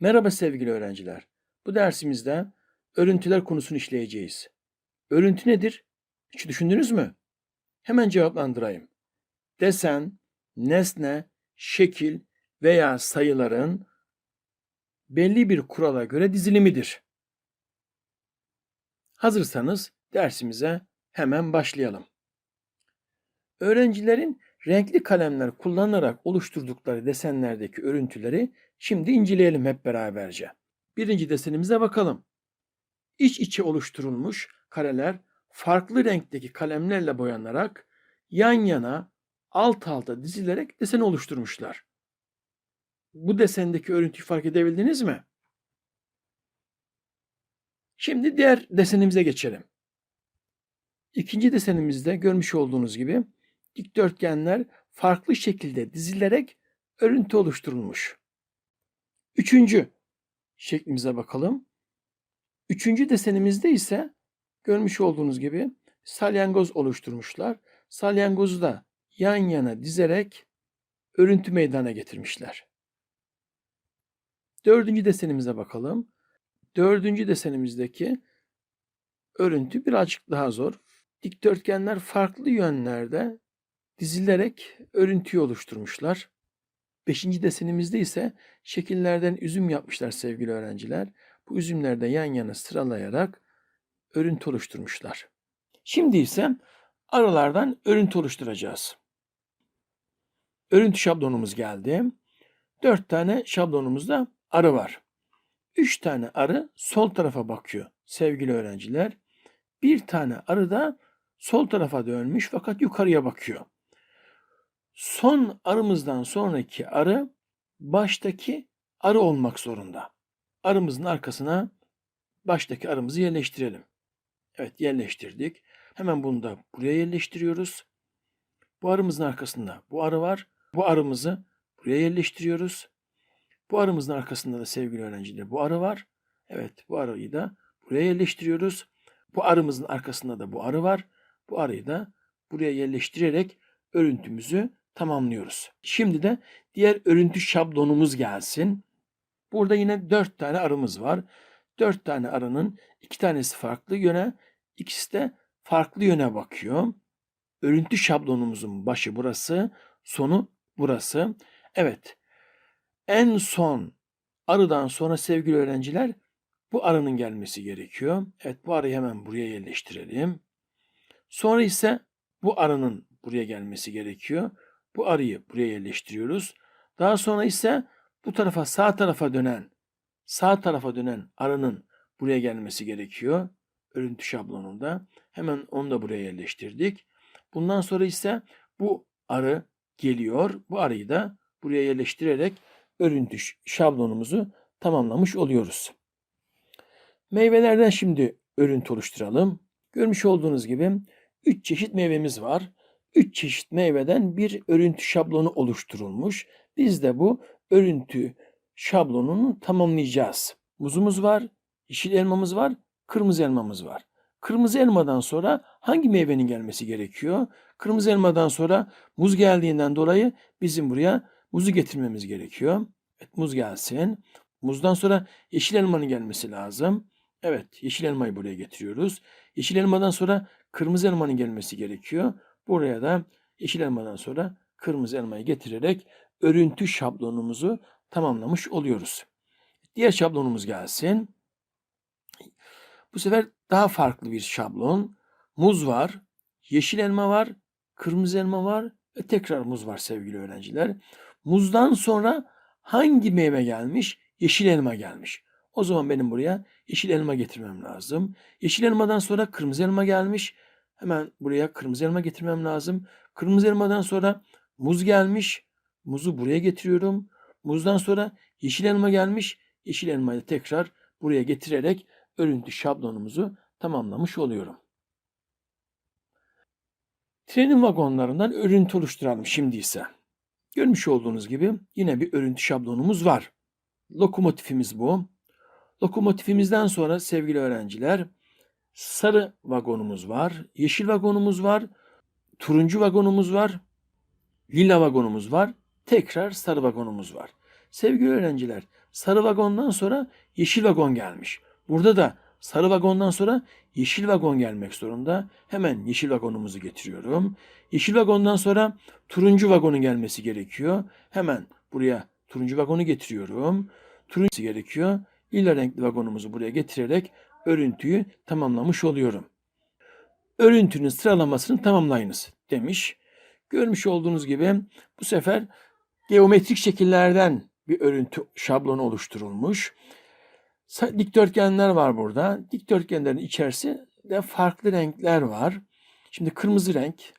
Merhaba sevgili öğrenciler. Bu dersimizde örüntüler konusunu işleyeceğiz. Örüntü nedir? Hiç düşündünüz mü? Hemen cevaplandırayım. Desen, nesne, şekil veya sayıların belli bir kurala göre dizilimidir. Hazırsanız dersimize hemen başlayalım. Öğrencilerin renkli kalemler kullanarak oluşturdukları desenlerdeki örüntüleri şimdi inceleyelim hep beraberce. Birinci desenimize bakalım. İç içe oluşturulmuş kareler farklı renkteki kalemlerle boyanarak yan yana alt alta dizilerek desen oluşturmuşlar. Bu desendeki örüntüyü fark edebildiniz mi? Şimdi diğer desenimize geçelim. İkinci desenimizde görmüş olduğunuz gibi dikdörtgenler farklı şekilde dizilerek örüntü oluşturulmuş. Üçüncü şeklimize bakalım. Üçüncü desenimizde ise görmüş olduğunuz gibi salyangoz oluşturmuşlar. Salyangozu da yan yana dizerek örüntü meydana getirmişler. Dördüncü desenimize bakalım. Dördüncü desenimizdeki örüntü birazcık daha zor. Dikdörtgenler farklı yönlerde dizilerek örüntüyü oluşturmuşlar. Beşinci desenimizde ise şekillerden üzüm yapmışlar sevgili öğrenciler. Bu üzümleri de yan yana sıralayarak örüntü oluşturmuşlar. Şimdi ise aralardan örüntü oluşturacağız. Örüntü şablonumuz geldi. Dört tane şablonumuzda arı var. Üç tane arı sol tarafa bakıyor sevgili öğrenciler. Bir tane arı da sol tarafa dönmüş fakat yukarıya bakıyor. Son arımızdan sonraki arı baştaki arı olmak zorunda. Arımızın arkasına baştaki arımızı yerleştirelim. Evet yerleştirdik. Hemen bunu da buraya yerleştiriyoruz. Bu arımızın arkasında bu arı var. Bu arımızı buraya yerleştiriyoruz. Bu arımızın arkasında da sevgili öğrenciler bu arı var. Evet bu arıyı da buraya yerleştiriyoruz. Bu arımızın arkasında da bu arı var. Bu arıyı da buraya yerleştirerek örüntümüzü tamamlıyoruz. Şimdi de diğer örüntü şablonumuz gelsin. Burada yine dört tane arımız var. Dört tane arının iki tanesi farklı yöne, ikisi de farklı yöne bakıyor. Örüntü şablonumuzun başı burası, sonu burası. Evet, en son arıdan sonra sevgili öğrenciler bu arının gelmesi gerekiyor. Evet bu arıyı hemen buraya yerleştirelim. Sonra ise bu arının buraya gelmesi gerekiyor. Bu arıyı buraya yerleştiriyoruz. Daha sonra ise bu tarafa sağ tarafa dönen sağ tarafa dönen arının buraya gelmesi gerekiyor. Örüntü şablonunda. Hemen onu da buraya yerleştirdik. Bundan sonra ise bu arı geliyor. Bu arıyı da buraya yerleştirerek örüntü şablonumuzu tamamlamış oluyoruz. Meyvelerden şimdi örüntü oluşturalım. Görmüş olduğunuz gibi 3 çeşit meyvemiz var. 3 çeşit meyveden bir örüntü şablonu oluşturulmuş. Biz de bu örüntü şablonunu tamamlayacağız. Muzumuz var, yeşil elmamız var, kırmızı elmamız var. Kırmızı elmadan sonra hangi meyvenin gelmesi gerekiyor? Kırmızı elmadan sonra muz geldiğinden dolayı bizim buraya muzu getirmemiz gerekiyor. Evet muz gelsin. Muzdan sonra yeşil elmanın gelmesi lazım. Evet yeşil elmayı buraya getiriyoruz. Yeşil elmadan sonra kırmızı elmanın gelmesi gerekiyor. Buraya da yeşil elmadan sonra kırmızı elmayı getirerek örüntü şablonumuzu tamamlamış oluyoruz. Diğer şablonumuz gelsin. Bu sefer daha farklı bir şablon. Muz var, yeşil elma var, kırmızı elma var ve tekrar muz var sevgili öğrenciler. Muzdan sonra hangi meyve gelmiş? Yeşil elma gelmiş. O zaman benim buraya yeşil elma getirmem lazım. Yeşil elmadan sonra kırmızı elma gelmiş. Hemen buraya kırmızı elma getirmem lazım. Kırmızı elmadan sonra muz gelmiş. Muzu buraya getiriyorum. Muzdan sonra yeşil elma gelmiş. Yeşil elmayı tekrar buraya getirerek örüntü şablonumuzu tamamlamış oluyorum. Trenin vagonlarından örüntü oluşturalım şimdi ise. Görmüş olduğunuz gibi yine bir örüntü şablonumuz var. Lokomotifimiz bu. Lokomotifimizden sonra sevgili öğrenciler sarı vagonumuz var, yeşil vagonumuz var, turuncu vagonumuz var, lila vagonumuz var, tekrar sarı vagonumuz var. Sevgili öğrenciler, sarı vagondan sonra yeşil vagon gelmiş. Burada da sarı vagondan sonra yeşil vagon gelmek zorunda. Hemen yeşil vagonumuzu getiriyorum. Yeşil vagondan sonra turuncu vagonun gelmesi gerekiyor. Hemen buraya turuncu vagonu getiriyorum. Turuncu gerekiyor. Lila renkli vagonumuzu buraya getirerek örüntüyü tamamlamış oluyorum. Örüntünün sıralamasını tamamlayınız demiş. Görmüş olduğunuz gibi bu sefer geometrik şekillerden bir örüntü şablonu oluşturulmuş. Dikdörtgenler var burada. Dikdörtgenlerin içerisinde farklı renkler var. Şimdi kırmızı renk,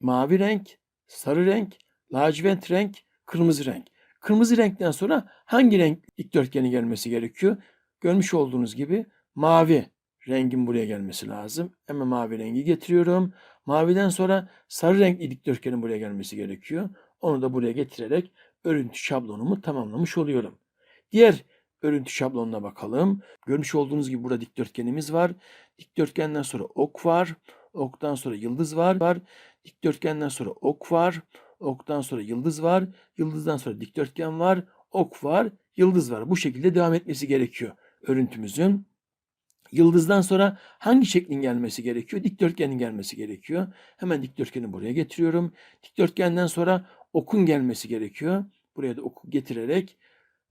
mavi renk, sarı renk, lacivert renk, kırmızı renk. Kırmızı renkten sonra hangi renk dikdörtgeni gelmesi gerekiyor? Görmüş olduğunuz gibi mavi rengin buraya gelmesi lazım. Hemen mavi rengi getiriyorum. Maviden sonra sarı renkli dikdörtgenin buraya gelmesi gerekiyor. Onu da buraya getirerek örüntü şablonumu tamamlamış oluyorum. Diğer örüntü şablonuna bakalım. Görmüş olduğunuz gibi burada dikdörtgenimiz var. Dikdörtgenden sonra ok var. Oktan sonra yıldız var. var. Dikdörtgenden sonra ok var. Oktan sonra yıldız var. Yıldızdan sonra dikdörtgen var. Ok var. Yıldız var. Bu şekilde devam etmesi gerekiyor örüntümüzün. Yıldızdan sonra hangi şeklin gelmesi gerekiyor? Dikdörtgenin gelmesi gerekiyor. Hemen dikdörtgeni buraya getiriyorum. Dikdörtgenden sonra okun gelmesi gerekiyor. Buraya da oku getirerek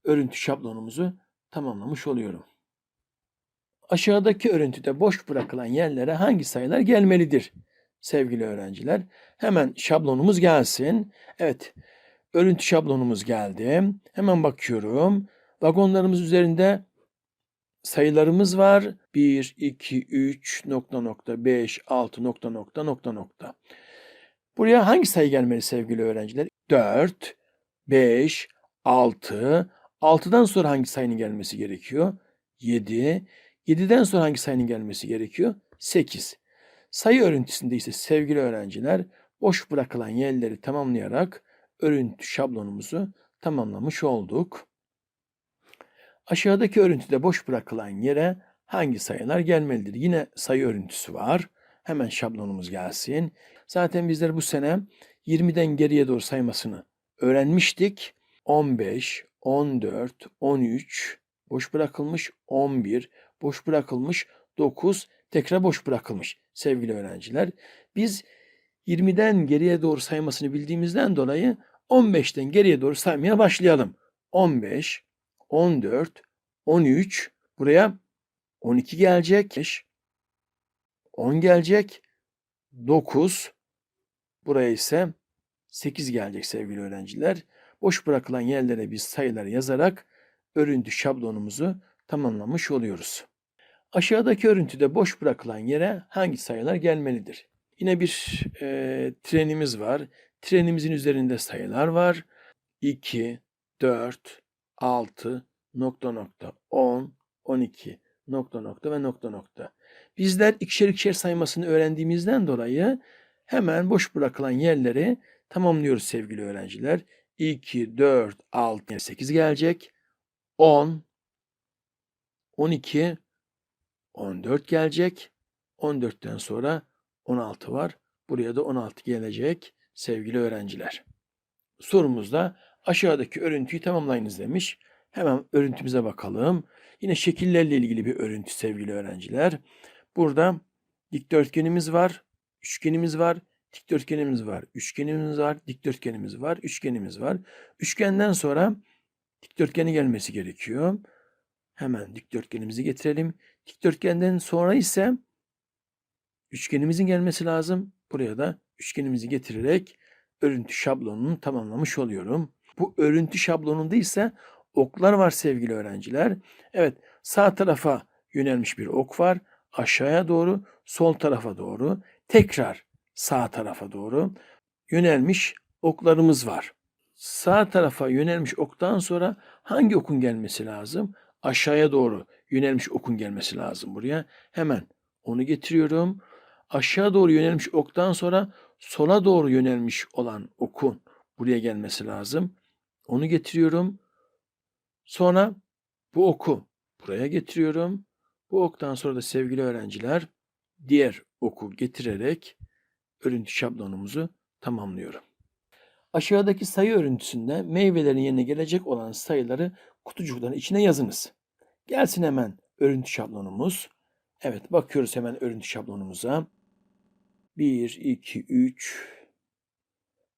örüntü şablonumuzu tamamlamış oluyorum. Aşağıdaki örüntüde boş bırakılan yerlere hangi sayılar gelmelidir sevgili öğrenciler? Hemen şablonumuz gelsin. Evet, örüntü şablonumuz geldi. Hemen bakıyorum. Vagonlarımız üzerinde sayılarımız var. 1, 2, 3, nokta nokta, 5, 6, nokta nokta, nokta nokta. Buraya hangi sayı gelmeli sevgili öğrenciler? 4, 5, 6. 6'dan sonra hangi sayının gelmesi gerekiyor? 7. 7'den sonra hangi sayının gelmesi gerekiyor? 8. Sayı örüntüsünde ise sevgili öğrenciler boş bırakılan yerleri tamamlayarak örüntü şablonumuzu tamamlamış olduk. Aşağıdaki örüntüde boş bırakılan yere hangi sayılar gelmelidir? Yine sayı örüntüsü var. Hemen şablonumuz gelsin. Zaten bizler bu sene 20'den geriye doğru saymasını öğrenmiştik. 15, 14, 13, boş bırakılmış 11, boş bırakılmış 9, tekrar boş bırakılmış sevgili öğrenciler. Biz 20'den geriye doğru saymasını bildiğimizden dolayı 15'ten geriye doğru saymaya başlayalım. 15, 14, 13, buraya 12 gelecek, 10 gelecek, 9, buraya ise 8 gelecek sevgili öğrenciler. Boş bırakılan yerlere biz sayıları yazarak örüntü şablonumuzu tamamlamış oluyoruz. Aşağıdaki örüntüde boş bırakılan yere hangi sayılar gelmelidir? Yine bir e, trenimiz var. Trenimizin üzerinde sayılar var. 2, 4, 6, nokta nokta, 10, 12, nokta nokta ve nokta nokta. Bizler ikişer ikişer saymasını öğrendiğimizden dolayı hemen boş bırakılan yerleri tamamlıyoruz sevgili öğrenciler. 2, 4, 6, 8 gelecek. 10, 12, 14 gelecek. 14'ten sonra 16 var. Buraya da 16 gelecek sevgili öğrenciler. Sorumuzda aşağıdaki örüntüyü tamamlayınız demiş. Hemen örüntümüze bakalım. Yine şekillerle ilgili bir örüntü sevgili öğrenciler. Burada dikdörtgenimiz var, üçgenimiz var, dikdörtgenimiz var, üçgenimiz var, dikdörtgenimiz var, üçgenimiz var. Üçgenden sonra dikdörtgeni gelmesi gerekiyor. Hemen dikdörtgenimizi getirelim. Dikdörtgenden sonra ise üçgenimizin gelmesi lazım. Buraya da üçgenimizi getirerek örüntü şablonunu tamamlamış oluyorum. Bu örüntü şablonunda ise oklar var sevgili öğrenciler. Evet sağ tarafa yönelmiş bir ok var. Aşağıya doğru, sol tarafa doğru, tekrar sağ tarafa doğru yönelmiş oklarımız var. Sağ tarafa yönelmiş oktan sonra hangi okun gelmesi lazım? Aşağıya doğru yönelmiş okun gelmesi lazım buraya. Hemen onu getiriyorum. Aşağı doğru yönelmiş oktan sonra sola doğru yönelmiş olan okun buraya gelmesi lazım. Onu getiriyorum. Sonra bu oku buraya getiriyorum. Bu oktan sonra da sevgili öğrenciler diğer oku getirerek örüntü şablonumuzu tamamlıyorum. Aşağıdaki sayı örüntüsünde meyvelerin yerine gelecek olan sayıları kutucukların içine yazınız. Gelsin hemen örüntü şablonumuz. Evet bakıyoruz hemen örüntü şablonumuza. 1, 2, 3,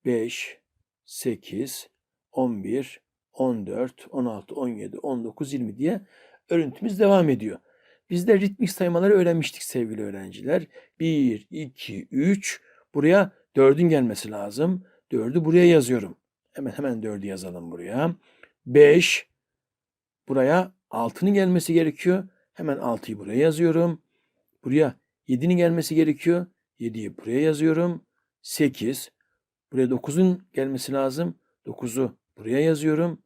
5, 8, 11, 14, 16, 17, 19, 20 diye örüntümüz devam ediyor. Biz de ritmik saymaları öğrenmiştik sevgili öğrenciler. 1, 2, 3. Buraya 4'ün gelmesi lazım. 4'ü buraya yazıyorum. Hemen hemen 4'ü yazalım buraya. 5. Buraya 6'nın gelmesi gerekiyor. Hemen 6'yı buraya yazıyorum. Buraya 7'nin gelmesi gerekiyor. 7'yi buraya yazıyorum. 8. Buraya 9'un gelmesi lazım. 9'u buraya yazıyorum.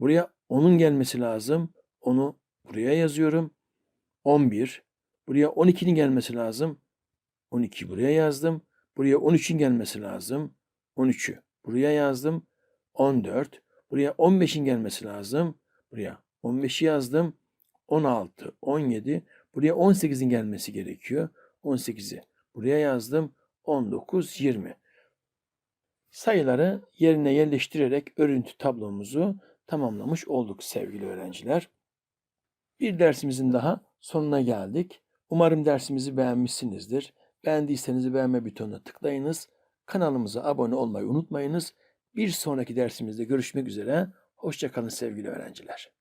Buraya 10'un gelmesi lazım. Onu buraya yazıyorum. 11. Buraya 12'nin gelmesi lazım. 12'yi buraya yazdım. Buraya 13'ün gelmesi lazım. 13'ü buraya yazdım. 14. Buraya 15'in gelmesi lazım. Buraya 15'i yazdım. 16, 17. Buraya 18'in gelmesi gerekiyor. 18'i buraya yazdım. 19, 20. Sayıları yerine yerleştirerek örüntü tablomuzu tamamlamış olduk sevgili öğrenciler. Bir dersimizin daha sonuna geldik. Umarım dersimizi beğenmişsinizdir. Beğendiyseniz beğenme butonuna tıklayınız. Kanalımıza abone olmayı unutmayınız. Bir sonraki dersimizde görüşmek üzere. Hoşçakalın sevgili öğrenciler.